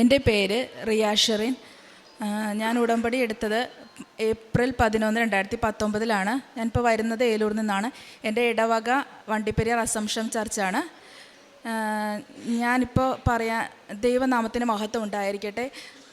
എന്റെ പേര് റിയ ഷെറിൻ. ഞാൻ ഉടമ്പടി എടുത്തത് ഏപ്രിൽ പതിനൊന്ന് രണ്ടായിരത്തി പത്തൊമ്പതിലാണ് ഞാനിപ്പോൾ വരുന്നത് ഏലൂർ നിന്നാണ്. എന്റെ ഇടവക വണ്ടിപ്പെരിയാർ അസംഷം ചർച്ചാണ്. ഞാനിപ്പോൾ പറയാ ദൈവനാമത്തിന് മഹത്വം ഉണ്ടായിരിക്കട്ടെ.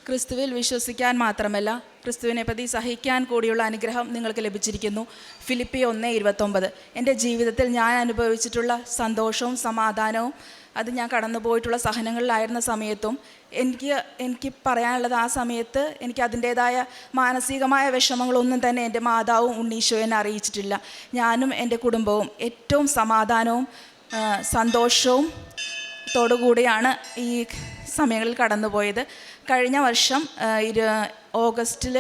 ക്രിസ്തുവിൽ വിശ്വസിക്കാൻ മാത്രമല്ല ക്രിസ്തുവിനെ പ്രതി സഹിക്കാൻ കൂടിയുള്ള അനുഗ്രഹം നിങ്ങൾക്ക് ലഭിച്ചിരിക്കുന്നു. ഫിലിപ്പി ഒന്ന് ഇരുപത്തൊമ്പത്. എന്റെ ജീവിതത്തിൽ ഞാൻ അനുഭവിച്ചിട്ടുള്ള സന്തോഷവും സമാധാനവും അത് ഞാൻ കടന്നു പോയിട്ടുള്ള സഹനങ്ങളിലായിരുന്ന സമയത്തും എനിക്ക് എനിക്ക് പറയാനുള്ളത് ആ സമയത്ത് എനിക്ക് അതിന്റേതായ മാനസികമായ വിഷമങ്ങളൊന്നും തന്നെ എന്റെ മാതാവും ഉണ്ണീശോ എന്നെ അറിയിച്ചിട്ടില്ല. ഞാനും എന്റെ കുടുംബവും ഏറ്റവും സമാധാനവും സന്തോഷവും തോടുകൂടിയാണ് ഈ സമയങ്ങളിൽ കടന്നുപോയത്. കഴിഞ്ഞ വർഷം ഇരു ഓഗസ്റ്റിൽ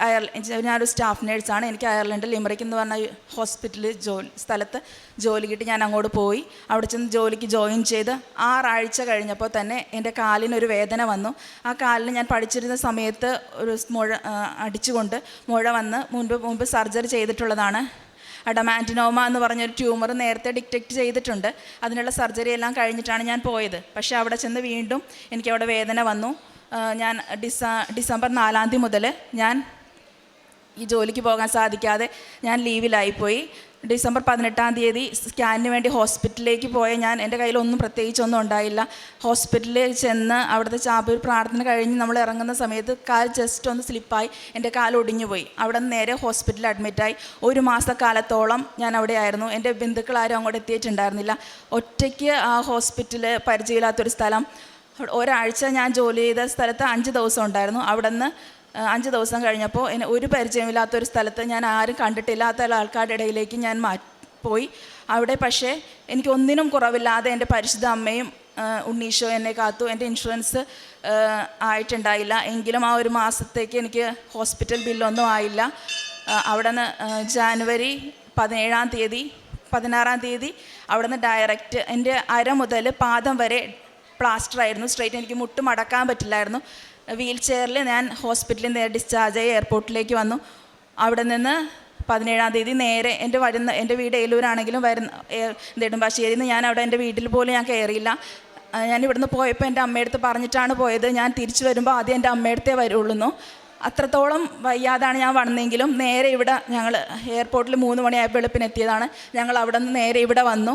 അയർലൻഡ് ഞാനൊരു സ്റ്റാഫ് നേഴ്സാണ്. എനിക്ക് അയർലൻഡിൽ ലിമറിക്ക് എന്ന് പറഞ്ഞ ഹോസ്പിറ്റലിൽ ജോലി സ്ഥലത്ത് ജോലി കിട്ടി. ഞാൻ അങ്ങോട്ട് പോയി. അവിടെ ചെന്ന് ജോലിക്ക് ജോയിൻ ചെയ്ത് ആറാഴ്ച കഴിഞ്ഞപ്പോൾ തന്നെ എന്റെ കാലിനൊരു വേദന വന്നു. ആ കാലിന് ഞാൻ പഠിച്ചിരുന്ന സമയത്ത് ഒരു മുഴ അടിച്ചുകൊണ്ട് മുഴ വന്ന് മുൻപ് മുമ്പ് സർജറി ചെയ്തിട്ടുള്ളതാണ്. അഡമാന്റിനോമ എന്ന് പറഞ്ഞൊരു ട്യൂമർ നേരത്തെ ഡിറ്റക്റ്റ് ചെയ്തിട്ടുണ്ട്. അതിനുള്ള സർജറി എല്ലാം കഴിഞ്ഞിട്ടാണ് ഞാൻ പോയത്. പക്ഷേ അവിടെ ചെന്ന് വീണ്ടും എനിക്ക് അവിടെ വേദന വന്നു. ഞാൻ ഡിസ ഡിസംബർ നാലാം തീയതി മുതൽ ഞാൻ ഈ ജോലിക്ക് പോകാൻ സാധിക്കാതെ ഞാൻ ലീവിലായിപ്പോയി. ഡിസംബർ പതിനെട്ടാം തീയതി സ്കാനിന് വേണ്ടി ഹോസ്പിറ്റലിലേക്ക് പോയ ഞാൻ എന്റെ കയ്യിലൊന്നും പ്രത്യേകിച്ചൊന്നും ഉണ്ടായില്ല. ഹോസ്പിറ്റലിൽ ചെന്ന് അവിടുത്തെ ചാപ്പൂർ പ്രാർത്ഥന കഴിഞ്ഞ് നമ്മൾ ഇറങ്ങുന്ന സമയത്ത് കാൽ ജസ്റ്റ് ഒന്ന് സ്ലിപ്പായി. എന്റെ കാൽ ഒടിഞ്ഞു പോയി. അവിടെ നിന്ന് നേരെ ഹോസ്പിറ്റലിൽ അഡ്മിറ്റായി ഒരു മാസക്കാലത്തോളം ഞാൻ അവിടെ ആയിരുന്നു. എന്റെ ബന്ധുക്കളാരും അങ്ങോട്ട് എത്തിയിട്ടുണ്ടായിരുന്നില്ല. ഒറ്റയ്ക്ക് ആ ഹോസ്പിറ്റൽ പരിചയമില്ലാത്തൊരു സ്ഥലം. ഒരാഴ്ച ഞാൻ ജോലി ചെയ്ത സ്ഥലത്ത് അഞ്ച് ദിവസം ഉണ്ടായിരുന്നു. അവിടെ നിന്ന് അഞ്ച് ദിവസം കഴിഞ്ഞപ്പോൾ എന്നെ ഒരു പരിചയമില്ലാത്തൊരു സ്ഥലത്ത് ഞാൻ ആരും കണ്ടിട്ടില്ലാത്ത ആൾക്കാരുടെ ഇടയിലേക്ക് ഞാൻ മാ പോയി. അവിടെ പക്ഷേ എനിക്ക് ഒന്നിനും കുറവില്ലാതെ എന്റെ പരിശുദ്ധ അമ്മയും ഉണ്ണീഷോ എന്നെ കാത്തു. എന്റെ ഇൻഷുറൻസ് ആയിട്ടുണ്ടായില്ല. എങ്കിലും ആ ഒരു മാസത്തേക്ക് എനിക്ക് ഹോസ്പിറ്റൽ ബില്ലൊന്നും ആയില്ല. അവിടെ നിന്ന് ജാനുവരി പതിനേഴാം തീയതി പതിനാറാം തീയതി അവിടെ നിന്ന് ഡയറക്റ്റ് എന്റെ അര മുതൽ പാദം വരെ പ്ലാസ്റ്റർ ആയിരുന്നു സ്ട്രൈറ്റ് എനിക്ക് മുട്ട് മടക്കാൻ പറ്റില്ലായിരുന്നു. വീൽ ചെയറിൽ ഞാൻ ഹോസ്പിറ്റലിൽ നിന്ന് ഡിസ്ചാർജ് ആയി എയർപോർട്ടിലേക്ക് വന്നു. അവിടെ നിന്ന് പതിനേഴാം തീയതി നേരെ എന്റെ വരുന്ന എന്റെ വീട് ഏലൂരാണെങ്കിലും വരുന്ന നെടുമ്പാശ്ശേരിയിൽ നിന്ന് ഞാൻ അവിടെ എന്റെ വീട്ടിൽ പോലും ഞാൻ കയറിയില്ല. ഞാൻ ഇവിടുന്ന് പോയപ്പോൾ എന്റെ അമ്മയടുത്ത് പറഞ്ഞിട്ടാണ് പോയത്. ഞാൻ തിരിച്ചു വരുമ്പോൾ ആദ്യം എന്റെ അമ്മയടുത്തേ വരുള്ളൂ. അത്രത്തോളം വയ്യാതാണ് ഞാൻ വന്നെങ്കിലും നേരെ ഇവിടെ ഞങ്ങൾ എയർപോർട്ടിൽ മൂന്ന് മണിയായപ്പോൾ എത്തിയതാണ് ഞങ്ങൾ അവിടെ നിന്ന് നേരെ ഇവിടെ വന്നു.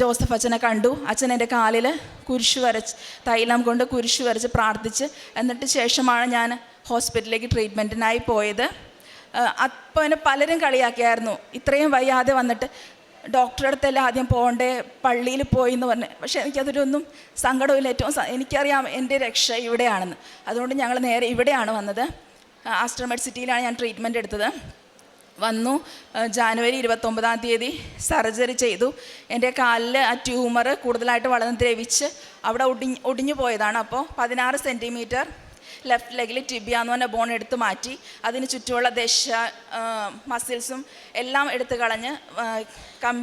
ജോസഫ് അച്ഛനെ കണ്ടു. അച്ഛൻ എന്റെ കാലിൽ കുരിശ് വരച്ച് തൈലം കൊണ്ട് കുരിശ് വരച്ച് പ്രാർത്ഥിച്ച് എന്നിട്ട് ശേഷമാണ് ഞാൻ ഹോസ്പിറ്റലിലേക്ക് ട്രീറ്റ്മെന്റിനായി പോയത്. അപ്പോൾ എന്നെ പലരും കളിയാക്കിയായിരുന്നു. ഇത്രയും വയ്യാതെ വന്നിട്ട് ഡോക്ടറെ അടുത്തല്ല ആദ്യം പോകണ്ടേ? പള്ളിയിൽ പോയി എന്ന് പറഞ്ഞു. പക്ഷേ എനിക്കതിലൊന്നും സങ്കടമില്ല ഏറ്റവും എനിക്കറിയാം എന്റെ രക്ഷ ഇവിടെയാണെന്ന്. അതുകൊണ്ട് ഞങ്ങൾ നേരെ ഇവിടെയാണ് വന്നത്. ആസ്റ്റർമെഡ് സിറ്റിയിലാണ് ഞാൻ ട്രീറ്റ്മെന്റ് എടുത്തത്. വന്നു. ജാനുവരി ഇരുപത്തൊമ്പതാം തീയതി സർജറി ചെയ്തു. എന്റെ കാലിൽ ആ ട്യൂമർ കൂടുതലായിട്ട് വളർന്ന് ദ്രവിച്ച് അവിടെ ഒടിഞ്ഞ് ഒടിഞ്ഞു പോയതാണ്. അപ്പോൾ പതിനാറ് സെന്റിമീറ്റർ ലെഫ്റ്റ് ലെഗിൽ ടിബിയ എന്ന് പറഞ്ഞ ബോൺ എടുത്ത് മാറ്റി അതിന് ചുറ്റുമുള്ള ദശ മസിൽസും എല്ലാം എടുത്ത് കളഞ്ഞ് കം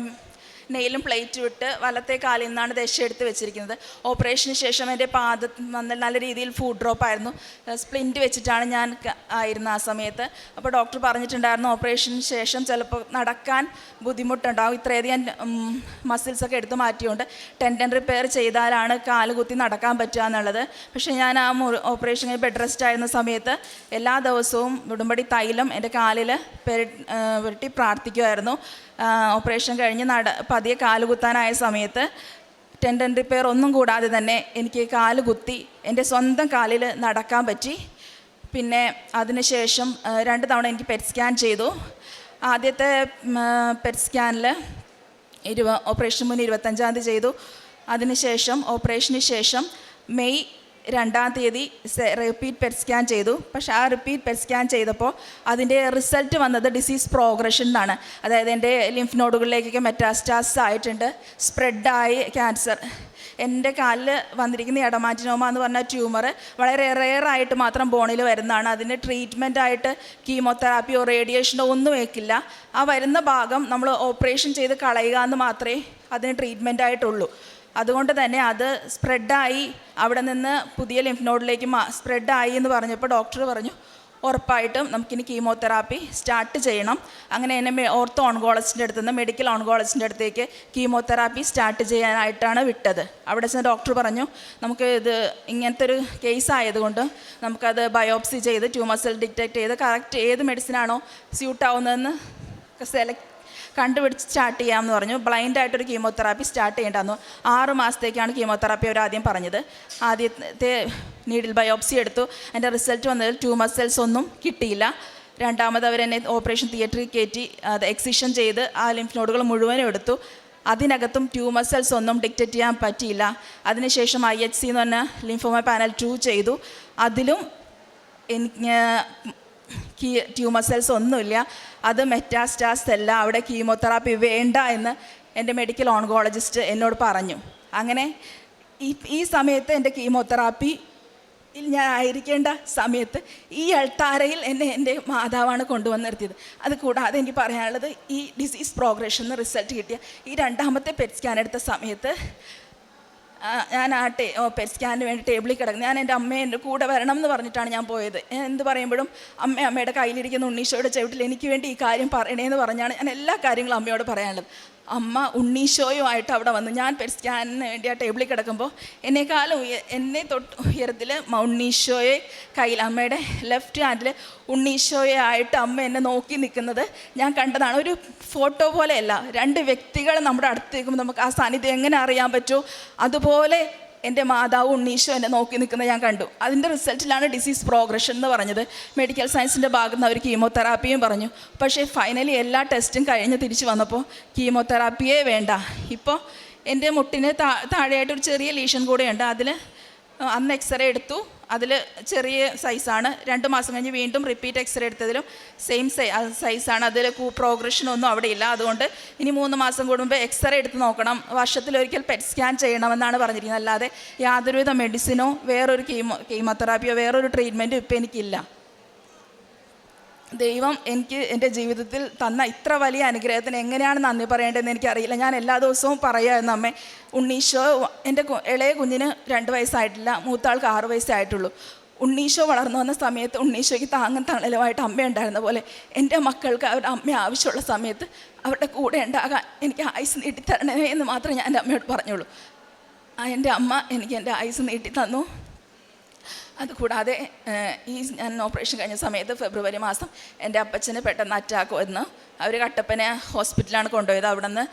നെയിലും പ്ലേറ്റ് വിട്ട് വലത്തെ കാലിൽ നിന്നാണ് ദശ എടുത്ത് വെച്ചിരിക്കുന്നത്. ഓപ്പറേഷന് ശേഷം എന്റെ പാദ നല്ല നല്ല രീതിയിൽ ഫുഡ് ഡ്രോപ്പ് ആയിരുന്നു. സ്പ്ലിന്റ് വെച്ചിട്ടാണ് ഞാൻ ആയിരുന്ന ആ സമയത്ത്. അപ്പോൾ ഡോക്ടർ പറഞ്ഞിട്ടുണ്ടായിരുന്നു ഓപ്പറേഷന് ശേഷം ചിലപ്പോൾ നടക്കാൻ ബുദ്ധിമുട്ടുണ്ടാവും. ഇത്രയധികം മസിൽസൊക്കെ എടുത്ത് മാറ്റിയുകൊണ്ട് ടെൻഡൻ റിപ്പയർ ചെയ്താലാണ് കാൽ കുത്തി നടക്കാൻ പറ്റുക എന്നുള്ളത്. പക്ഷേ ഞാൻ ആ ഓപ്പറേഷൻ ബെഡ് റെസ്റ്റ് ആയിരുന്ന സമയത്ത് എല്ലാ ദിവസവും ഉടുമ്പടി തൈലം എന്റെ കാലിൽ പെരട്ടി പ്രാർത്ഥിക്കുമായിരുന്നു ഓപ്പറേഷൻ കഴിഞ്ഞ് നട പതിയെ കാൽ കുത്താനായ സമയത്ത് ടെൻഡൻ റിപ്പയർ ഒന്നും കൂടാതെ തന്നെ എനിക്ക് കാൽ കുത്തി എന്റെ സ്വന്തം കാലിൽ നടക്കാൻ പറ്റി. പിന്നെ അതിനുശേഷം രണ്ട് തവണ എനിക്ക് പെറ്റ് സ്കാൻ ചെയ്തു. ആദ്യത്തെ പെറ്റ് സ്കാനിൽ ഇരുപ ഓപ്പറേഷൻ മുന്നേ ഇരുപത്തഞ്ചാം തീയതി ചെയ്തു. അതിനുശേഷം ഓപ്പറേഷന് ശേഷം മെയ് രണ്ടാം തീയതി റിപ്പീറ്റ് പെറ്റ് സ്കാൻ ചെയ്തു. പക്ഷേ ആ റിപ്പീറ്റ് പെറ്റ് സ്കാൻ ചെയ്തപ്പോൾ അതിന്റെ റിസൾട്ട് വന്നത് ഡിസീസ് പ്രോഗ്രഷൻ എന്നാണ് അതായത് എന്റെ ലിംഫ് നോഡുകളിലേക്കൊക്കെ മെറ്റാസ്റ്റാസ് ആയിട്ടുണ്ട്. സ്പ്രെഡായി ക്യാൻസർ എന്റെ കാലിൽ വന്നിരിക്കുന്ന എടമാറ്റിനോമ എന്ന് പറഞ്ഞ ട്യൂമർ വളരെ റെയറായിട്ട് മാത്രം ബോണിൽ വരുന്നതാണ്. അതിന് ട്രീറ്റ്മെന്റ് ആയിട്ട് കീമോതെറാപ്പിയോ റേഡിയേഷനോ ഒന്നും വയ്ക്കില്ല ആ വരുന്ന ഭാഗം നമ്മൾ ഓപ്പറേഷൻ ചെയ്ത് കളയുക എന്ന് മാത്രമേ അതിന് ട്രീറ്റ്മെന്റ് ആയിട്ടുള്ളൂ. അതുകൊണ്ട് തന്നെ അത് സ്പ്രെഡായി അവിടെ നിന്ന് പുതിയ ലിംഫ് നോഡിലേക്ക് സ്പ്രെഡായി എന്ന് പറഞ്ഞപ്പോൾ ഡോക്ടർ പറഞ്ഞു ഉറപ്പായിട്ടും നമുക്കിനി കീമോതെറാപ്പി സ്റ്റാർട്ട് ചെയ്യണം. അങ്ങനെ എന്നെ ഓർത്തോ ഓൺകോളജിന്റെ അടുത്ത് നിന്ന് മെഡിക്കൽ ഓൺകോളജിന്റെ അടുത്തേക്ക് കീമോതെറാപ്പി സ്റ്റാർട്ട് ചെയ്യാനായിട്ടാണ് വിട്ടത്. അവിടെ ചെന്ന് ഡോക്ടർ പറഞ്ഞു നമുക്ക് ഇത് ഇങ്ങനത്തെ ഒരു കേസ് ആയതുകൊണ്ട് നമുക്കത് ബയോപ്സി ചെയ്ത് ട്യൂമർ സെൽ ഡിറ്റക്ട് ചെയ്ത് കറക്റ്റ് ഏത് മെഡിസിനാണോ സ്യൂട്ടാവുന്നതെന്ന് സെലക്ട് കണ്ടുപിടിച്ച് സ്റ്റാർട്ട് ചെയ്യാമെന്ന് പറഞ്ഞു. ബ്ലൈൻഡ് ആയിട്ടൊരു കീമോതെറാപ്പി സ്റ്റാർട്ട് ചെയ്യേണ്ടെന്നു ആറ് മാസത്തേക്കാണ് കീമോതെറാപ്പി അവർ ആദ്യം പറഞ്ഞത്. ആദ്യത്തെ നീഡിൽ ബയോപ്സി എടുത്തു. എന്റെ റിസൾട്ട് വന്നതിൽ ട്യൂമർ സെൽസ് ഒന്നും കിട്ടിയില്ല. രണ്ടാമത് അവരെന്നെ ഓപ്പറേഷൻ തിയേറ്ററിൽ കയറ്റി അത് എക്സിഷൻ ചെയ്ത് ആ ലിംഫ് നോഡുകൾ മുഴുവനും എടുത്തു. അതിനകത്തും ട്യൂമർ സെൽസ് ഒന്നും ഡിറ്റക്റ്റ് ചെയ്യാൻ പറ്റിയില്ല. അതിനുശേഷം ഐ എച്ച് സി എന്ന് പറഞ്ഞ ലിംഫോമ പാനൽ ടു ചെയ്തു. അതിലും എനിക്ക് കീ ട്യൂമർ സെൽസ് ഒന്നുമില്ല. അത് മെറ്റാസ്റ്റാസ് അല്ല അവിടെ കീമോതെറാപ്പി വേണ്ട എന്ന് എന്റെ മെഡിക്കൽ ഓൺകോളജിസ്റ്റ് എന്നോട് പറഞ്ഞു. അങ്ങനെ ഈ ഈ സമയത്ത് എന്റെ കീമോതെറാപ്പി ഞാൻ ആയിരിക്കേണ്ട സമയത്ത് ഈ അൾത്താരയിൽ എന്നെ എന്റെ മാതാവാണ് കൊണ്ടുവന്ന് നിർത്തിയത്. അത് കൂടാതെ എനിക്ക് പറയാനുള്ളത് ഈ ഡിസീസ് പ്രോഗ്രഷൻ റിസൾട്ട് കിട്ടിയ ഈ രണ്ടാമത്തെ പെറ്റ് സ്കാൻ എടുത്ത സമയത്ത് ഞാൻ ആ ടേ പെറ്റ് സ്കാനിന് വേണ്ടി ടേബിളിൽ കിടക്കുന്നത് ഞാൻ എന്റെ അമ്മയെ എന്റെ കൂടെ വരണം എന്ന് പറഞ്ഞിട്ടാണ് ഞാൻ പോയത്. എന്ത് പറയുമ്പോഴും അമ്മ അമ്മയുടെ കയ്യിലിരിക്കുന്ന ഉണ്ണീശോയുടെ ചവിട്ടിൽ എനിക്ക് വേണ്ടി ഈ കാര്യം പറയണേന്ന് പറഞ്ഞാണ് ഞാൻ എല്ലാ കാര്യങ്ങളും അമ്മയോട് പറയാനുള്ളത്. അമ്മ ഉണ്ണീശോയുമായിട്ട് അവിടെ വന്നു. ഞാൻ സ്കാനിന് വേണ്ടി ആ ടേബിളിൽ കിടക്കുമ്പോൾ എന്നെക്കാളും എന്നെ തൊട്ട് ഉയരത്തിൽ ഉണ്ണീശോയെ കയ്യിൽ അമ്മയുടെ ലെഫ്റ്റ് ഹാൻഡിൽ ഉണ്ണീശോയെ ആയിട്ട് അമ്മ എന്നെ നോക്കി നിൽക്കുന്നത് ഞാൻ കണ്ടതാണ്. ഒരു ഫോട്ടോ പോലെയല്ല. രണ്ട് വ്യക്തികൾ നമ്മുടെ അടുത്ത് നിൽക്കുമ്പോൾ നമുക്ക് ആ സാന്നിധ്യം എങ്ങനെ അറിയാൻ പറ്റുമോ അതുപോലെ എന്റെ മാതാവ് ഉണ്ണീശോ എന്നെ നോക്കി നിൽക്കുന്നത് ഞാൻ കണ്ടു. അതിന്റെ റിസൾട്ടിലാണ് ഡിസീസ് പ്രോഗ്രഷൻ എന്ന് പറഞ്ഞത്. മെഡിക്കൽ സയൻസിന്റെ ഭാഗത്ത് നിന്ന് അവർ കീമോതെറാപ്പിയും പറഞ്ഞു. പക്ഷേ ഫൈനലി എല്ലാ ടെസ്റ്റും കഴിഞ്ഞ് തിരിച്ചു വന്നപ്പോൾ കീമോതെറാപ്പിയേ വേണ്ട. ഇപ്പോൾ എന്റെ മുട്ടിന് താ താഴെയായിട്ട് ഒരു ചെറിയ ലീഷൻ കൂടെയുണ്ട്. അതിൽ അന്ന് എക്സ്റേ എടുത്തു. അതിൽ ചെറിയ സൈസാണ് രണ്ട് മാസം കഴിഞ്ഞ് വീണ്ടും റിപ്പീറ്റ് എക്സ്റേ എടുത്തതിലും സെയിം സൈ സൈസാണ് അതിൽ പ്രോഗ്രഷനൊന്നും അവിടെ ഇല്ല. അതുകൊണ്ട് ഇനി മൂന്ന് മാസം കൂടുമ്പോൾ എക്സ്റേ എടുത്ത് നോക്കണം. വർഷത്തിലൊരിക്കൽ പെറ്റ് സ്കാൻ ചെയ്യണമെന്നാണ് പറഞ്ഞിരിക്കുന്നത്. അല്ലാതെ യാതൊരുവിധ മെഡിസിനോ വേറൊരു കീമോ കീമോതെറാപ്പിയോ വേറൊരു ട്രീറ്റ്മെന്റും ഇപ്പോൾ എനിക്കില്ല. ദൈവം എനിക്ക് എന്റെ ജീവിതത്തിൽ തന്ന ഇത്ര വലിയ അനുഗ്രഹത്തിന് എങ്ങനെയാണ് നന്ദി പറയേണ്ടതെന്ന് എനിക്കറിയില്ല. ഞാൻ എല്ലാ ദിവസവും പറയുമായിരുന്നു അമ്മേ ഉണ്ണീശോ എന്റെ ഇളയ കുഞ്ഞിന് രണ്ട് വയസ്സായിട്ടില്ല മൂത്താൾക്ക് ആറ് വയസ്സായിട്ടുള്ളൂ ഉണ്ണീശോ വളർന്നു വന്ന സമയത്ത് ഉണ്ണീശോയ്ക്ക് താങ്ങും തണലുമായിട്ട് അമ്മ ഉണ്ടായിരുന്ന പോലെ എന്റെ മക്കൾക്ക് അവരുടെ അമ്മ ആവശ്യമുള്ള സമയത്ത് അവരുടെ കൂടെ ഉണ്ടാകാൻ എനിക്ക് ആയുസ് നീട്ടിത്തരണമേ എന്ന് മാത്രമേ ഞാൻ എന്റെ അമ്മയോട് പറഞ്ഞുള്ളൂ. എന്റെ അമ്മ എനിക്ക് എന്റെ ആയുസ് നീട്ടി തന്നു അതുകൂടാതെ ഈ ഞാൻ ഓപ്പറേഷൻ കഴിഞ്ഞ സമയത്ത് ഫെബ്രുവരി മാസം എന്റെ അപ്പച്ചന് പെട്ടെന്ന് അറ്റാക്ക് വന്നു. അവർ കട്ടപ്പന ഹോസ്പിറ്റലാണ് കൊണ്ടുപോയത്. അവിടെ നിന്ന്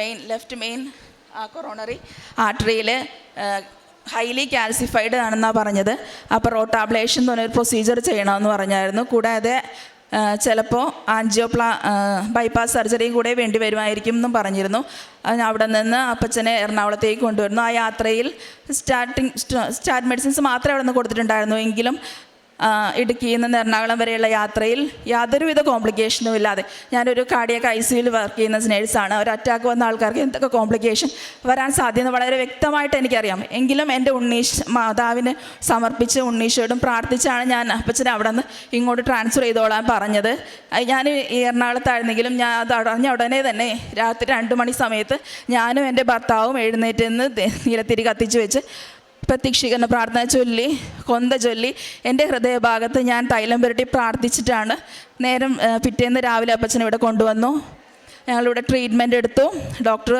മെയിൻ ലെഫ്റ്റ് മെയിൻ കൊറോണറി ആർട്ടറിയിൽ ഹൈലി കാൽസിഫൈഡ് ആണെന്നാണ് പറഞ്ഞത്. അപ്പോൾ റോട്ടാബ്ലേഷൻ എന്ന് പറഞ്ഞൊരു പ്രൊസീജിയർ ചെയ്യണമെന്ന് പറഞ്ഞായിരുന്നു. കൂടാതെ ചിലപ്പോൾ ആൻജിയോപ്ലാ ബൈപ്പാസ് സർജറിയും കൂടെ വേണ്ടി വരുമായിരിക്കും എന്നും പറഞ്ഞിരുന്നു. അവിടെ നിന്ന് അപ്പച്ചനെ എറണാകുളത്തേക്ക് കൊണ്ടുവരുന്നു. ആ യാത്രയിൽ സ്റ്റാർട്ടിങ് സ്റ്റാർട്ട് മെഡിസിൻസ് മാത്രമേ അവിടെ നിന്ന് കൊടുത്തിട്ടുണ്ടായിരുന്നു എങ്കിലും ഇടുക്കിയിൽ നിന്ന് എറണാകുളം വരെയുള്ള യാത്രയിൽ യാതൊരുവിധ കോംപ്ലിക്കേഷനും ഇല്ലാതെ ഞാനൊരു കാർഡിയക്ക് ഐ സിയിൽ വർക്ക് ചെയ്യുന്ന നേഴ്സാണ് ഒരു അറ്റാക്ക് വന്ന ആൾക്കാർക്ക് എന്തൊക്കെ കോംപ്ലിക്കേഷൻ വരാൻ സാധ്യത വളരെ വ്യക്തമായിട്ട് എനിക്കറിയാം. എങ്കിലും എന്റെ ഉണ്ണീഷ് മാതാവിന് സമർപ്പിച്ച് ഉണ്ണീഷോടും പ്രാർത്ഥിച്ചാണ് ഞാൻ അപ്പച്ചനെ അവിടെ നിന്ന് ഇങ്ങോട്ട് ട്രാൻസ്ഫർ ചെയ്തോളാൻ പറഞ്ഞത്. ഞാൻ എറണാകുളത്തായിരുന്നെങ്കിലും ഞാൻ അത് അടഞ്ഞ ഉടനെ തന്നെ രാത്രി രണ്ട് മണി സമയത്ത് ഞാനും എന്റെ ഭർത്താവും എഴുന്നേറ്റ് നിന്ന് നീലത്തിരി കത്തിച്ച് വെച്ച് പ്രത്യക്ഷീകരണ പ്രാർത്ഥന ചൊല്ലി കൊന്ത ചൊല്ലി എന്റെ ഹൃദയഭാഗത്ത് ഞാൻ തൈലം പുരട്ടി പ്രാർത്ഥിച്ചിട്ടാണ് നേരം പിറ്റേന്ന് രാവിലെ അപ്പച്ചനെ ഇവിടെ കൊണ്ടുവന്നു. ഞങ്ങളിവിടെ ട്രീറ്റ്മെന്റ് എടുത്തു. ഡോക്ടർ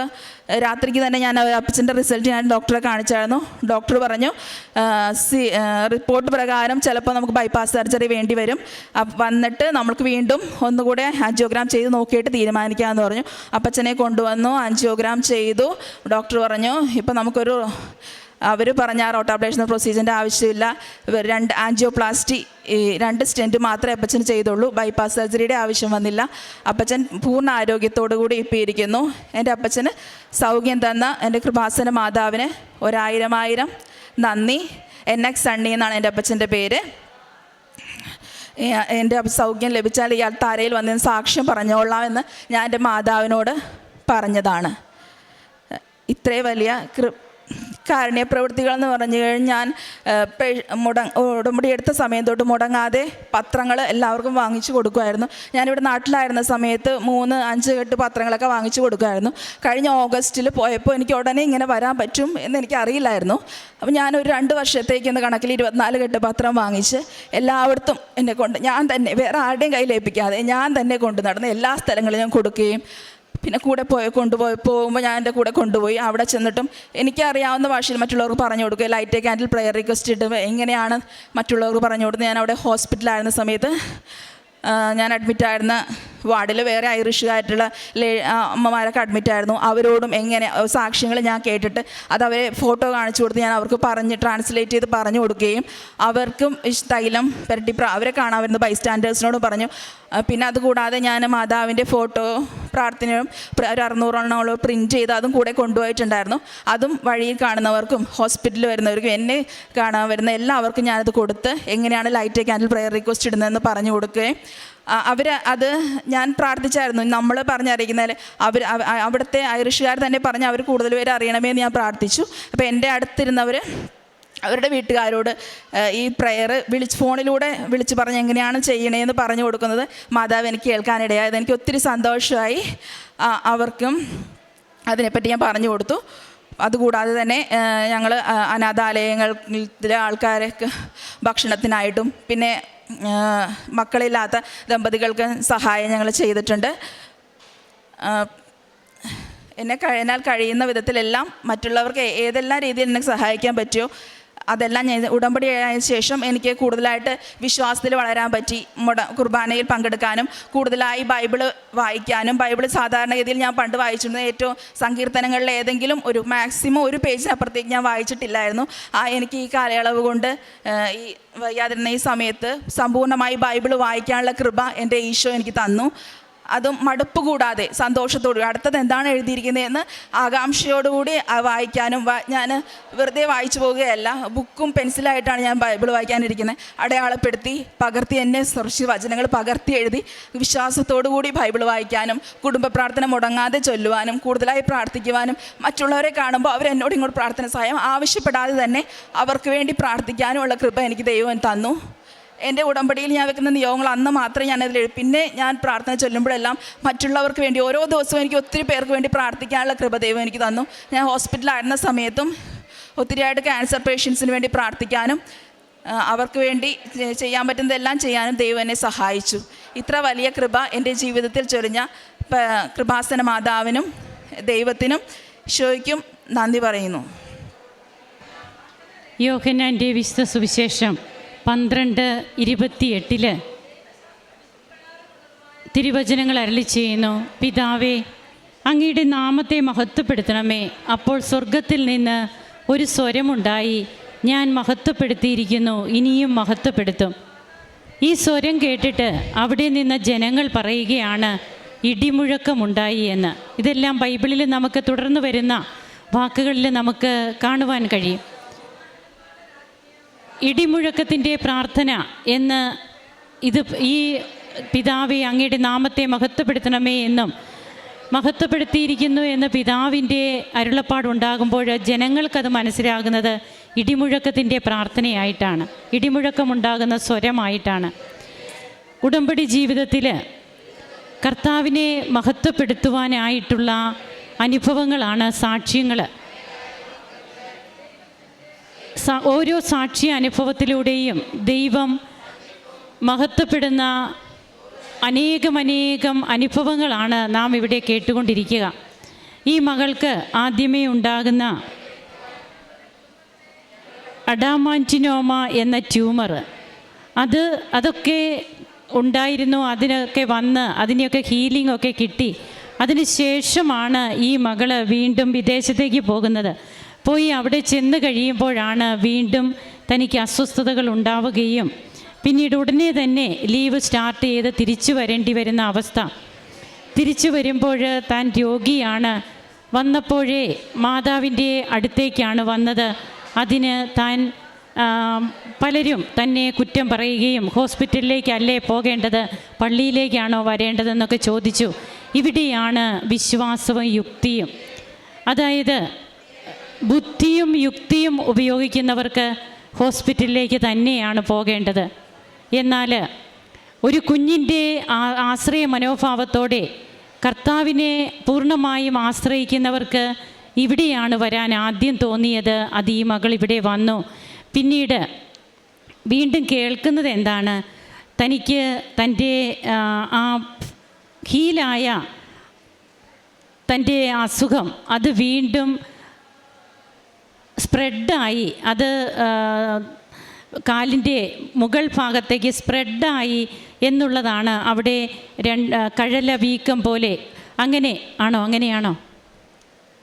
രാത്രിക്ക് തന്നെ ഞാൻ അപ്പച്ചന്റെ റിസൾട്ട് ഞാൻ ഡോക്ടറെ കാണിച്ചായിരുന്നു. ഡോക്ടർ പറഞ്ഞു സി റിപ്പോർട്ട് പ്രകാരം ചിലപ്പോൾ നമുക്ക് ബൈപ്പാസ് സർജറി വേണ്ടി വരും. വന്നിട്ട് നമുക്ക് വീണ്ടും ഒന്നുകൂടെ ആൻജിയോഗ്രാം ചെയ്ത് നോക്കിയിട്ട് തീരുമാനിക്കാമെന്ന് പറഞ്ഞു. അപ്പച്ചനെ കൊണ്ടുവന്നു ആൻജിയോഗ്രാം ചെയ്തു. ഡോക്ടർ പറഞ്ഞു ഇപ്പം നമുക്കൊരു അവർ പറഞ്ഞ ആ റോട്ടാബ്ലേഷൻ പ്രൊസീജിയറിന്റെ ആവശ്യമില്ല. രണ്ട് ആൻജിയോപ്ലാസ്റ്റി രണ്ട് സ്റ്റെന്റ് മാത്രമേ അപ്പച്ചൻ ചെയ്തുള്ളൂ. ബൈപ്പാസ് സർജറിയുടെ ആവശ്യം വന്നില്ല. അപ്പച്ചൻ പൂർണ ആരോഗ്യത്തോടു കൂടി ഇപ്പോൾ ഇരിക്കുന്നു. എന്റെ അപ്പച്ചന് സൗഖ്യം തന്ന എന്റെ കൃപാസന മാതാവിന് ഒരായിരം ആയിരം നന്ദി. എൻ എക്സ് സണ്ണി എന്നാണ് എന്റെ അപ്പച്ചന്റെ പേര്. എന്റെ സൗഖ്യം ലഭിച്ചാൽ ഇയാൾ തരയിൽ വന്നതിന് സാക്ഷ്യം പറഞ്ഞോളാം എന്ന് ഞാൻ എന്റെ മാതാവിനോട് പറഞ്ഞതാണ്. ഇത്രയും വലിയ കൃ കാരുണ്യ പ്രവൃത്തികൾ എന്ന് പറഞ്ഞു കഴിഞ്ഞാൽ മുട ഉടമ്പടി എടുത്ത സമയം തൊട്ട് മുടങ്ങാതെ പത്രങ്ങൾ എല്ലാവർക്കും വാങ്ങിച്ചു കൊടുക്കുമായിരുന്നു. ഞാനിവിടെ നാട്ടിലായിരുന്ന സമയത്ത് മൂന്ന് അഞ്ച് കെട്ട് പത്രങ്ങളൊക്കെ വാങ്ങിച്ചു കൊടുക്കുമായിരുന്നു. കഴിഞ്ഞ ഓഗസ്റ്റിൽ പോയപ്പോൾ എനിക്ക് ഉടനെ ഇങ്ങനെ വരാൻ പറ്റും എന്ന് എനിക്ക് അറിയില്ലായിരുന്നു അപ്പോൾ ഞാനൊരു രണ്ട് വർഷത്തേക്ക് എന്ന കണക്കിൽ ഇരുപത്തിനാല് കെട്ട് പത്രം വാങ്ങിച്ച് എല്ലായിടത്തും എന്നെ കൊണ്ട് ഞാൻ തന്നെ വേറെ ആരുടെയും കയ്യിൽ ഏൽപ്പിക്കാതെ ഞാൻ തന്നെ കൊണ്ട് നടന്ന് എല്ലാ സ്ഥലങ്ങളിലും ഞാൻ കൊടുക്കുകയും പിന്നെ കൂടെ പോയി കൊണ്ടുപോയി പോകുമ്പോൾ ഞാൻ എന്റെ കൂടെ കൊണ്ടുപോയി. അവിടെ ചെന്നിട്ടും എനിക്കറിയാവുന്ന ഭാഷയിൽ മറ്റുള്ളവർക്ക് പറഞ്ഞു കൊടുക്കുക ലൈറ്റ് ക്യാൻഡിൽ പ്രെയർ റിക്വസ്റ്റ് ഇട്ട് എങ്ങനെയാണ് മറ്റുള്ളവർക്ക് പറഞ്ഞു കൊടുത്തത് ഞാൻ അവിടെ ഹോസ്പിറ്റലായിരുന്ന സമയത്ത് ഞാൻ അഡ്മിറ്റായിരുന്ന വാർഡിൽ വേറെ ഐറിഷുകാരായിട്ടുള്ള അമ്മമാരൊക്കെ അഡ്മിറ്റായിരുന്നു അവരോടും എങ്ങനെ സാക്ഷ്യങ്ങൾ ഞാൻ കേട്ടിട്ട് അത് അവരെ ഫോട്ടോ കാണിച്ചു കൊടുത്ത് ഞാൻ അവർക്ക് പറഞ്ഞ് ട്രാൻസ്ലേറ്റ് ചെയ്ത് പറഞ്ഞു കൊടുക്കുകയും അവർക്കും തൈലം പെരട്ടി പ്ര- അവരെ കാണാൻ ബൈസ്റ്റാൻഡേഴ്സിനോട് പറഞ്ഞു. പിന്നെ അതുകൂടാതെ ഞാൻ മാതാവിന്റെ ഫോട്ടോ പ്രാർത്ഥനയും പ്ര- ഒരു അറുന്നൂറെണ്ണോളം പ്രിന്റ് ചെയ്ത് അതും കൂടെ കൊണ്ടുപോയിട്ടുണ്ടായിരുന്നു. അതും വഴിയിൽ കാണുന്നവർക്കും ഹോസ്പിറ്റലിൽ വരുന്നവർക്കും എന്നെ കാണാൻ വരുന്ന എല്ലാവർക്കും ഞാനത് കൊടുത്ത് എങ്ങനെയാണ് ലൈറ്റ് ക്യാൻഡിൽ പ്രയർ റിക്വസ്റ്റ് ഇടുന്നതെന്ന് പറഞ്ഞു കൊടുക്കുകയും അവർ അത് ഞാൻ പ്രാർത്ഥിച്ചായിരുന്നു. നമ്മൾ പറഞ്ഞറിയിക്കുന്നതിൽ അവർ അവിടുത്തെ ഐറിഷുകാർ തന്നെ പറഞ്ഞ് അവർ കൂടുതൽ പേര് അറിയണമേ എന്ന് ഞാൻ പ്രാർത്ഥിച്ചു. അപ്പോൾ എന്റെ അടുത്തിരുന്നവർ അവരുടെ വീട്ടുകാരോട് ഈ പ്രെയർ വിളിച്ച് ഫോണിലൂടെ വിളിച്ച് പറഞ്ഞ് എങ്ങനെയാണ് ചെയ്യണേന്ന് പറഞ്ഞു കൊടുക്കുന്നത്. മാതാവ് എനിക്ക് കേൾക്കാനിടയായത്. എനിക്ക് ഒത്തിരി സന്തോഷമായി അവർക്കും അതിനെപ്പറ്റി ഞാൻ പറഞ്ഞു കൊടുത്തു. അതുകൂടാതെ തന്നെ ഞങ്ങൾ അനാഥാലയങ്ങളിലെ ആൾക്കാരൊക്കെ ഭക്ഷണത്തിനായിട്ടും പിന്നെ മക്കളില്ലാത്ത ദമ്പതികൾക്ക് സഹായം ഞങ്ങൾ ചെയ്തിട്ടുണ്ട്. എന്നെ കഴിഞ്ഞാൽ കഴിയുന്ന വിധത്തിലെല്ലാം മറ്റുള്ളവർക്ക് ഏതെല്ലാം രീതിയിൽ എന്നെ സഹായിക്കാൻ പറ്റുമോ അതെല്ലാം ഞാൻ ഉടമ്പടി ആയ ശേഷം എനിക്ക് കൂടുതലായിട്ട് വിശ്വാസത്തിൽ വളരാൻ പറ്റി. മുട കുർബാനയിൽ പങ്കെടുക്കാനും കൂടുതലായി ബൈബിൾ വായിക്കാനും ബൈബിൾ സാധാരണഗതിയിൽ ഞാൻ പണ്ട് വായിച്ചിരുന്നത് ഏറ്റവും സങ്കീർത്തനങ്ങളിൽ ഏതെങ്കിലും ഒരു മാക്സിമം ഒരു പേജിനപ്പുറത്തേക്ക് ഞാൻ വായിച്ചിട്ടില്ലായിരുന്നു. ആ എനിക്ക് ഈ കാലയളവ് കൊണ്ട് ഈ വയ്യാതിരുന്ന ഈ സമയത്ത് സമ്പൂർണമായി ബൈബിൾ വായിക്കാനുള്ള കൃപ എന്റെ ഈശോ എനിക്ക് തന്നു. അതും മടുപ്പ് കൂടാതെ സന്തോഷത്തോടുകൂടി അടുത്തത് എന്താണ് എഴുതിയിരിക്കുന്നത് എന്ന് ആകാംക്ഷയോടുകൂടി വായിക്കാനും ഞാൻ വെറുതെ വായിച്ചു പോവുകയല്ല. ബുക്കും പെൻസിലായിട്ടാണ് ഞാൻ ബൈബിൾ വായിക്കാനിരിക്കുന്നത്. അടയാളപ്പെടുത്തി പകർത്തി എന്നെ കുറച്ച് വചനങ്ങൾ പകർത്തി എഴുതി വിശ്വാസത്തോടു കൂടി ബൈബിൾ വായിക്കാനും കുടുംബ പ്രാർത്ഥന മുടങ്ങാതെ ചൊല്ലുവാനും കൂടുതലായി പ്രാർത്ഥിക്കുവാനും മറ്റുള്ളവരെ കാണുമ്പോൾ അവർ എന്നോട് ഇങ്ങോട്ട് പ്രാർത്ഥന സഹായം ആവശ്യപ്പെടാതെ തന്നെ അവർക്ക് വേണ്ടി പ്രാർത്ഥിക്കാനുമുള്ള കൃപ എനിക്ക് ദൈവം തന്നു. എന്റെ ഉടമ്പടിയിൽ ഞാൻ വെക്കുന്ന നിയോഗങ്ങൾ അന്ന് മാത്രമേ ഞാൻ അതിൽ പിന്നെ ഞാൻ പ്രാർത്ഥന ചൊല്ലുമ്പോഴെല്ലാം മറ്റുള്ളവർക്ക് വേണ്ടി ഓരോ ദിവസവും എനിക്ക് ഒത്തിരി പേർക്ക് വേണ്ടി പ്രാർത്ഥിക്കാനുള്ള കൃപ ദൈവം എനിക്ക് തന്നു. ഞാൻ ഹോസ്പിറ്റലായിരുന്ന സമയത്തും ഒത്തിരിയായിട്ട് ക്യാൻസർ പേഷ്യൻസിന് വേണ്ടി പ്രാർത്ഥിക്കാനും അവർക്ക് വേണ്ടി ചെയ്യാൻ പറ്റുന്നതെല്ലാം ചെയ്യാനും ദൈവം എന്നെ സഹായിച്ചു. ഇത്ര വലിയ കൃപ എന്റെ ജീവിതത്തിൽ ചൊരിഞ്ഞ കൃപാസന മാതാവിനും ദൈവത്തിനും ഷോയ്ക്കും നന്ദി പറയുന്നു. യോഹനാന്റെ വിശുദ്ധ സുവിശേഷം. പന്ത്രണ്ട് ഇരുപത്തിയെട്ടിൽ തിരുവചനങ്ങൾ അരളി ചെയ്യുന്നു. പിതാവേ അങ്ങയുടെ നാമത്തെ മഹത്വപ്പെടുത്തണമേ. അപ്പോൾ സ്വർഗത്തിൽ നിന്ന് ഒരു സ്വരമുണ്ടായി. ഞാൻ മഹത്വപ്പെടുത്തിയിരിക്കുന്നു. ഇനിയും മഹത്വപ്പെടുത്തും. ഈ സ്വരം കേട്ടിട്ട് അവിടെ നിന്ന് ജനങ്ങൾ പറയുകയാണ് ഇടിമുഴക്കമുണ്ടായി എന്ന്. ഇതെല്ലാം ബൈബിളിൽ നമുക്ക് തുടർന്ന് വരുന്ന വാക്കുകളിൽ നമുക്ക് കാണുവാൻ കഴിയും. ഇടിമുഴക്കത്തിന്റെ പ്രാർത്ഥന എന്ന് ഇത് ഈ പിതാവെ അങ്ങയുടെ നാമത്തെ മഹത്വപ്പെടുത്തണമേ എന്നും മഹത്വപ്പെടുത്തിയിരിക്കുന്നു എന്ന് പിതാവിന്റെ അരുളപ്പാടുണ്ടാകുമ്പോൾ ജനങ്ങൾക്കത് മനസ്സിലാകുന്നത് ഇടിമുഴക്കത്തിന്റെ പ്രാർത്ഥനയായിട്ടാണ്. ഇടിമുഴക്കമുണ്ടാകുന്ന സ്വരമായിട്ടാണ്. ഉടമ്പടി ജീവിതത്തിൽ കർത്താവിനെ മഹത്വപ്പെടുത്തുവാനായിട്ടുള്ള അനുഭവങ്ങളാണ് സാക്ഷ്യങ്ങൾ ഓരോ സാക്ഷി അനുഭവത്തിലൂടെയും ദൈവം മഹത്വപ്പെടുന്ന അനേകം അനേകം അനുഭവങ്ങളാണ് നാം ഇവിടെ കേട്ടുകൊണ്ടിരിക്കുക. ഈ മകൾക്ക് ആദ്യമേ ഉണ്ടാകുന്ന അഡാമാന്റിനോമ എന്ന ട്യൂമർ. അത് അതൊക്കെ ഉണ്ടായിരുന്നു അതിനൊക്കെ വന്ന് അതിനെയൊക്കെ ഹീലിംഗ് ഒക്കെ കിട്ടി. അതിന് ശേഷമാണ് ഈ മകൾ വീണ്ടും വിദേശത്തേക്ക് പോകുന്നത്. പോയി അവിടെ ചെന്ന് കഴിയുമ്പോഴാണ് വീണ്ടും തനിക്ക് അസ്വസ്ഥതകൾ ഉണ്ടാവുകയും പിന്നീട് ഉടനെ തന്നെ ലീവ് സ്റ്റാർട്ട് ചെയ്ത് തിരിച്ചു വരേണ്ടി വരുന്ന അവസ്ഥ. തിരിച്ചു വരുമ്പോൾ താൻ രോഗിയാണ്. വന്നപ്പോഴേ മാതാവിന്റെ അടുത്തേക്കാണ് വന്നത്. അതിന് താൻ പലരും തന്നെ കുറ്റം പറയുകയും ഹോസ്പിറ്റലിലേക്കല്ലേ പോകേണ്ടത്? പള്ളിയിലേക്കാണോ വരേണ്ടതെന്നൊക്കെ ചോദിച്ചു. ഇവിടെയാണ് വിശ്വാസവും യുക്തിയും. അതായത് ബുദ്ധിയും യുക്തിയും ഉപയോഗിക്കുന്നവർക്ക് ഹോസ്പിറ്റലിലേക്ക് തന്നെയാണ് പോകേണ്ടത്. എന്നാൽ ഒരു കുഞ്ഞിന്റെ ആശ്രയ മനോഭാവത്തോടെ കർത്താവിനെ പൂർണമായും ആശ്രയിക്കുന്നവർക്ക് ഇവിടെയാണ് വരാൻ ആദ്യം തോന്നിയത്. അത് ഈ മകൾ ഇവിടെ വന്നു. പിന്നീട് വീണ്ടും കേൾക്കുന്നത് എന്താണ്? തനിക്ക് തന്റെ ആ ഹീലായ തന്റെ അസുഖം അത് വീണ്ടും സ്പ്രെഡായി. അത് കാലിന്റെ മുകൾ ഭാഗത്തേക്ക് സ്പ്രെഡായി എന്നുള്ളതാണ് അവിടെ രണ്ട് കഴല വീക്കം പോലെ. അങ്ങനെ ആണോ? അങ്ങനെയാണോ?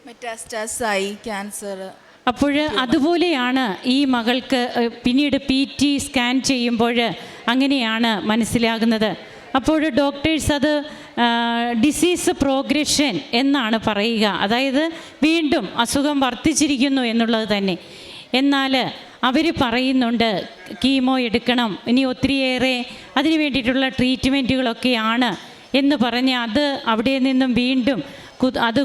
മെറ്റാസ്റ്റാസായി ക്യാൻസർ. അപ്പോൾ അതുപോലെയാണ് ഈ മകൾക്ക് പിന്നീട് പി ടി സ്കാൻ ചെയ്യുമ്പോൾ അങ്ങനെയാണ് മനസ്സിലാകുന്നത്. അപ്പോൾ ഡോക്ടേഴ്സ് അത് ഡിസീസ് പ്രോഗ്രഷൻ എന്നാണ് പറയുക. അതായത് വീണ്ടും അസുഖം വർദ്ധിച്ചിരിക്കുന്നു എന്നുള്ളത് തന്നെ. എന്നാൽ അവർ പറയുന്നുണ്ട് കീമോ എടുക്കണം ഇനി ഒത്തിരിയേറെ അതിന് വേണ്ടിയിട്ടുള്ള ട്രീറ്റ്മെന്റുകളൊക്കെയാണ് എന്ന് പറഞ്ഞ് അത് അവിടെ നിന്നും വീണ്ടും അത്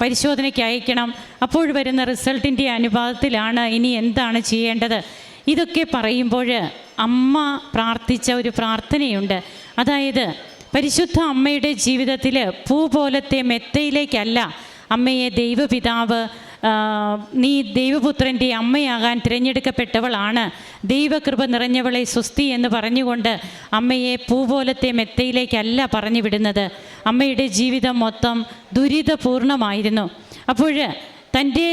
പരിശോധനയ്ക്ക് അയക്കണം. അപ്പോൾ വരുന്ന റിസൾട്ടിന്റെ അനുപാതത്തിലാണ് ഇനി എന്താണ് ചെയ്യേണ്ടത്. ഇതൊക്കെ പറയുമ്പോൾ അമ്മ പ്രാർത്ഥിച്ച ഒരു പ്രാർത്ഥനയുണ്ട്. അതായത് പരിശുദ്ധ അമ്മയുടെ ജീവിതത്തിൽ പൂ പോലത്തെ മെത്തയിലേക്കല്ല അമ്മയെ ദൈവപിതാവ് നീ ദൈവപുത്രന്റെ അമ്മയാകാൻ തിരഞ്ഞെടുക്കപ്പെട്ടവളാണ്. ദൈവകൃപ നിറഞ്ഞവളെ സുസ്തി എന്ന് പറഞ്ഞുകൊണ്ട് അമ്മയെ പൂ പോലത്തെ മെത്തയിലേക്കല്ല പറഞ്ഞു വിടുന്നത് അമ്മയുടെ ജീവിതം മൊത്തം ദുരിതപൂർണമായിരുന്നു. അപ്പോൾ തന്റെ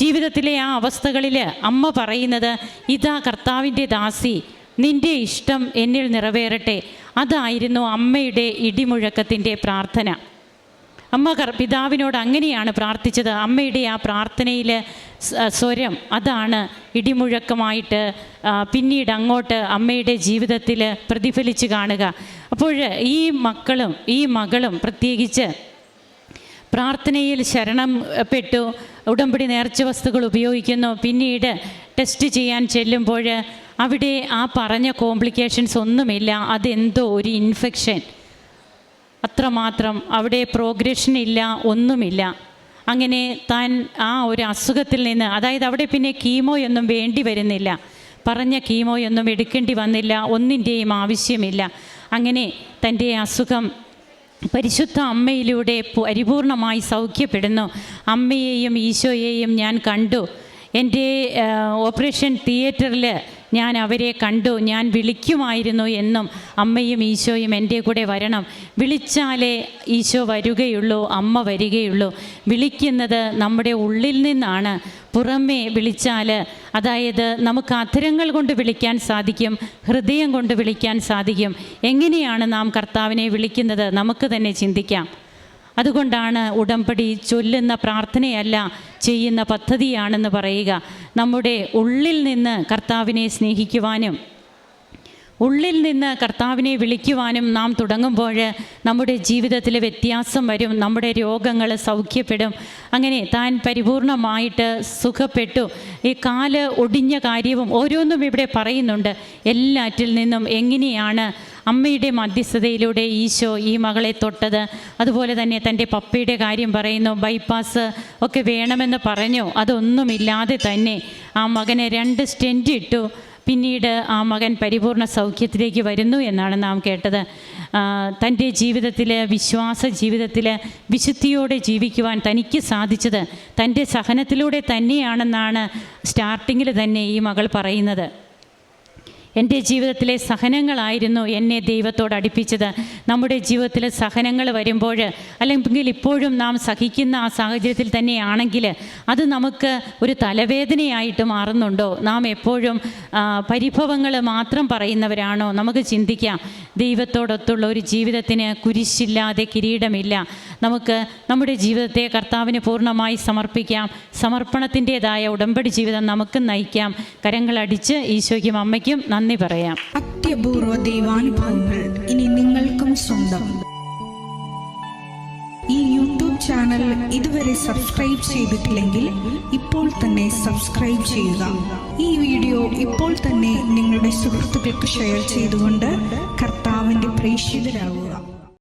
ജീവിതത്തിലെ ആ അവസ്ഥകളിൽ അമ്മ പറയുന്നത് ഇതാ കർത്താവിന്റെ ദാസി നിന്റെ ഇഷ്ടം എന്നിൽ നിറവേറട്ടെ. അതായിരുന്നു അമ്മയുടെ ഇടിമുഴക്കത്തിന്റെ പ്രാർത്ഥന. അമ്മ പിതാവിനോട് അങ്ങനെയാണ് പ്രാർത്ഥിച്ചത്. അമ്മയുടെ ആ പ്രാർത്ഥനയിൽ സ്വരം അതാണ് ഇടിമുഴക്കമായിട്ട് പിന്നീട് അങ്ങോട്ട് അമ്മയുടെ ജീവിതത്തിൽ പ്രതിഫലിച്ച് കാണുക. അപ്പോൾ ഈ മക്കളും ഈ മകളും പ്രത്യേകിച്ച് പ്രാർത്ഥനയിൽ ശരണം പെട്ടു. ഉടമ്പടി നേർച്ച വസ്തുക്കൾ ഉപയോഗിക്കുന്നു. പിന്നീട് ടെസ്റ്റ് ചെയ്യാൻ ചെല്ലുമ്പോൾ അവിടെ ആ പറഞ്ഞ കോംപ്ലിക്കേഷൻസ് ഒന്നുമില്ല. അതെന്തോ ഒരു ഇൻഫെക്ഷൻ. അത്രമാത്രം അവിടെ പ്രോഗ്രഷൻ ഇല്ല ഒന്നുമില്ല. അങ്ങനെ താൻ ആ ഒരു അസുഖത്തിൽ നിന്ന് അതായത് അവിടെ പിന്നെ കീമോയൊന്നും വേണ്ടി വരുന്നില്ല. പറഞ്ഞ കീമോയൊന്നും എടുക്കേണ്ടി വന്നില്ല. ഒന്നിന്റെയും ആവശ്യമില്ല. അങ്ങനെ തന്റെ അസുഖം പരിശുദ്ധ അമ്മയിലൂടെ പരിപൂർണമായി സൗഖ്യപ്പെടുന്നു. അമ്മയെയും ഈശോയെയും ഞാൻ കണ്ടു. എന്റെ ഓപ്പറേഷൻ തിയേറ്ററിൽ ഞാൻ അവരെ കണ്ടു ഞാൻ വിളിക്കുമായിരുന്നു എന്നും അമ്മയും ഈശോയും എന്റെ കൂടെ വരണം. വിളിച്ചാലേ ഈശോ വരികയുള്ളൂ അമ്മ വരികയുള്ളൂ. വിളിക്കുന്നത് നമ്മുടെ ഉള്ളിൽ നിന്നാണ്. പുറമേ വിളിച്ചാൽ അതായത് നമുക്ക് അധരങ്ങൾ കൊണ്ട് വിളിക്കാൻ സാധിക്കും ഹൃദയം കൊണ്ട് വിളിക്കാൻ സാധിക്കും. എങ്ങനെയാണ് നാം കർത്താവിനെ വിളിക്കുന്നത്? നമുക്ക് തന്നെ ചിന്തിക്കാം. അതുകൊണ്ടാണ് ഉടമ്പടി ചൊല്ലുന്ന പ്രാർത്ഥനയല്ല ചെയ്യുന്ന പദ്ധതിയാണെന്ന് പറയുക. നമ്മുടെ ഉള്ളിൽ നിന്ന് കർത്താവിനെ സ്നേഹിക്കുവാനും ഉള്ളിൽ നിന്ന് കർത്താവിനെ വിളിക്കുവാനും നാം തുടങ്ങുമ്പോൾ നമ്മുടെ ജീവിതത്തിൽ വ്യത്യാസം വരും നമ്മുടെ രോഗങ്ങൾ സൗഖ്യപ്പെടും. അങ്ങനെ താൻ പരിപൂർണമായിട്ട് സുഖപ്പെട്ടു. ഈ കാൽ ഒടിഞ്ഞ കാര്യവും ഓരോന്നും ഇവിടെ പറയുന്നുണ്ട്. എല്ലാറ്റിൽ നിന്നും എങ്ങനെയാണ് അമ്മയുടെ മധ്യസ്ഥതയിലൂടെ ഈശോ ഈ മകളെ തൊട്ടത്. അതുപോലെ തന്നെ തന്റെ പപ്പയുടെ കാര്യം പറയുന്നു ബൈപ്പാസ് ഒക്കെ വേണമെന്ന് പറഞ്ഞു. അതൊന്നുമില്ലാതെ തന്നെ ആ മകനെ രണ്ട് സ്റ്റെന്റ് ഇട്ടു. പിന്നീട് ആ മകൻ പരിപൂർണ സൗഖ്യത്തിലേക്ക് വരുന്നു എന്നാണ് നാം കേട്ടത്. തന്റെ ജീവിതത്തിൽ വിശ്വാസ ജീവിതത്തിൽ വിശുദ്ധിയോടെ ജീവിക്കുവാൻ തനിക്ക് സാധിച്ചത് തന്റെ സഹനത്തിലൂടെ തന്നെയാണെന്നാണ് സ്റ്റാർട്ടിങ്ങിൽ തന്നെ ഈ മകൾ പറയുന്നത്. എന്റെ ജീവിതത്തിലെ സഹനങ്ങളായിരുന്നു എന്നെ ദൈവത്തോട് അടുപ്പിച്ചത്. നമ്മുടെ ജീവിതത്തിലെ സഹനങ്ങൾ വരുമ്പോൾ അല്ലെങ്കിൽ ഇപ്പോഴും നാം സഹിക്കുന്ന ആ സാഹചര്യത്തിൽ തന്നെയാണെങ്കിൽ അത് നമുക്ക് ഒരു തലവേദനയായിട്ട് മാറുന്നുണ്ടോ? നാം എപ്പോഴും പരിഭവങ്ങൾ മാത്രം പറയുന്നവരാണോ? നമുക്ക് ചിന്തിക്കാം. ദൈവത്തോടൊത്തുള്ള ഒരു ജീവിതത്തിന് കുരിശില്ലാതെ കിരീടമില്ല. നമുക്ക് നമ്മുടെ ജീവിതത്തെ കർത്താവിന് പൂർണമായി സമർപ്പിക്കാം. സമർപ്പണത്തിന്റെതായ ഉടമ്പടി ജീവിതം നമുക്ക് നയിക്കാം. കരങ്ങളടിച്ച് ഈശോയ്ക്കും അമ്മയ്ക്കും നന്ദി പറയാം. അത്യപൂർവ ദൈവാനുഭവങ്ങൾ ഇനി നിങ്ങൾക്കും സ്വന്തം. ഈ യൂട്യൂബ് ചാനൽ ഇതുവരെ സബ്സ്ക്രൈബ് ചെയ്തിട്ടില്ലെങ്കിൽ ഇപ്പോൾ തന്നെ സബ്സ്ക്രൈബ് ചെയ്യുക. ഈ വീഡിയോ ഇപ്പോൾ തന്നെ നിങ്ങളുടെ സുഹൃത്തുക്കൾക്ക് ഷെയർ ചെയ്തുകൊണ്ട് കർത്താവിന്റെ പ്രേക്ഷിതരാകുക